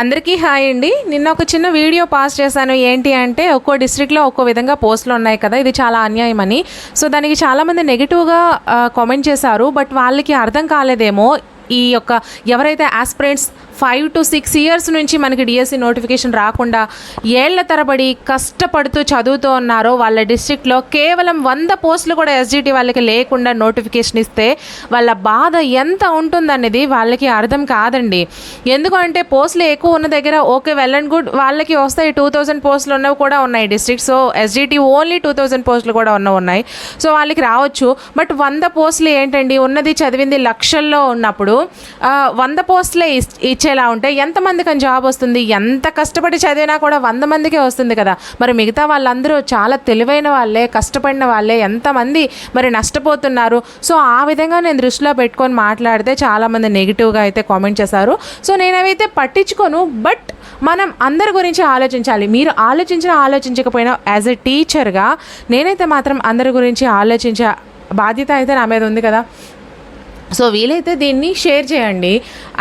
అందరికీ హాయ్ అండి. నిన్న ఒక చిన్న వీడియో పాస్ చేశాను. ఏంటి అంటే ఒక్కో డిస్ట్రిక్ట్లో ఒక్కో విధంగా పోస్టులు ఉన్నాయి కదా ఇది చాలా అన్యాయం అని. సో దానికి చాలామంది నెగిటివ్గా కామెంట్ చేశారు. బట్ వాళ్ళకి అర్థం కాలేదేమో ఈ యొక్క ఎవరైతే aspirants five to six years నుంచి మనకి డిఎస్సి నోటిఫికేషన్ రాకుండా ఏళ్ళ తరబడి కష్టపడుతూ చదువుతూ ఉన్నారో వాళ్ళ డిస్ట్రిక్ట్లో కేవలం వంద పోస్టులు కూడా ఎస్జిటి వాళ్ళకి లేకుండా నోటిఫికేషన్ ఇస్తే వాళ్ళ బాధ ఎంత ఉంటుందనేది వాళ్ళకి అర్థం కాదండి. ఎందుకంటే పోస్టులు ఎక్కువ ఉన్న దగ్గర ఓకే వెల్ అండ్ గుడ్ వాళ్ళకి వస్తాయి టూ థౌజండ్ పోస్టులు ఉన్నవి కూడా ఉన్నాయి district. So SGT only two thousand పోస్టులు కూడా ఉన్న ఉన్నాయి. సో వాళ్ళకి రావచ్చు. బట్ వంద పోస్టులు ఏంటండి? ఉన్నది చదివింది లక్షల్లో ఉన్నప్పుడు వంద పోస్టులే ఇస్- ఇచ్చేలా ఉంటే ఎంతమందికి అని జాబ్ వస్తుంది ఎంత కష్టపడి చదివినా కూడా వంద మందికే వస్తుంది కదా. మరి మిగతా వాళ్ళందరూ చాలా తెలివైన వాళ్ళే కష్టపడిన వాళ్ళే ఎంతమంది మరి నష్టపోతున్నారు. సో ఆ విధంగా నేను దృష్టిలో పెట్టుకొని మాట్లాడితే చాలామంది నెగిటివ్గా అయితే కామెంట్ చేశారు. సో నేను పట్టించుకోను బట్ మనం అందరి గురించి ఆలోచించాలి. మీరు ఆలోచించినా ఆలోచించకపోయినా యాజ్ ఎ టీచర్గా నేనైతే మాత్రం అందరి గురించి ఆలోచించే బాధ్యత అయితే నా మీద ఉంది కదా. సో వీలైతే దీన్ని షేర్ చేయండి.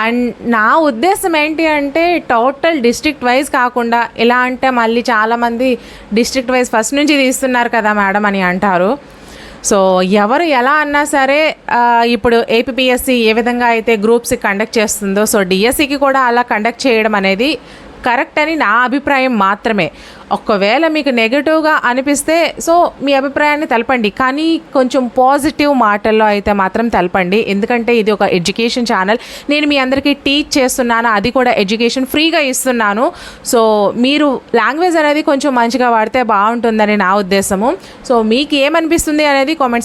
అండ్ నా ఉద్దేశం ఏంటి అంటే టోటల్ డిస్ట్రిక్ట్ వైజ్ కాకుండా ఎలా అంటే మళ్ళీ చాలామంది డిస్ట్రిక్ట్ వైజ్ ఫస్ట్ నుంచి తీస్తున్నారు కదా మేడం అని అంటారు. సో ఎవరు ఎలా అన్నా సరే ఇప్పుడు ఏపీఎస్సి ఏ విధంగా అయితే గ్రూప్స్ కండక్ట్ చేస్తుందో సో డిఎస్సికి కూడా అలా కండక్ట్ చేయడం అనేది కరెక్ట్ అని నా అభిప్రాయం మాత్రమే. ఒకవేళ మీకు నెగిటివ్గా అనిపిస్తే సో మీ అభిప్రాయాన్ని తెలపండి. కానీ కొంచెం పాజిటివ్ మాటల్లో అయితే మాత్రం తెలపండి. ఎందుకంటే ఇది ఒక ఎడ్యుకేషన్ ఛానల్. నేను మీ అందరికీ టీచ్ చేస్తున్నాను. అది కూడా ఎడ్యుకేషన్ ఫ్రీగా ఇస్తున్నాను. సో మీరు లాంగ్వేజ్ అనేది కొంచెం మంచిగా వాడితే బాగుంటుందని నా ఉద్దేశము. సో మీకు ఏమనిపిస్తుంది అనేది కామెంట్స్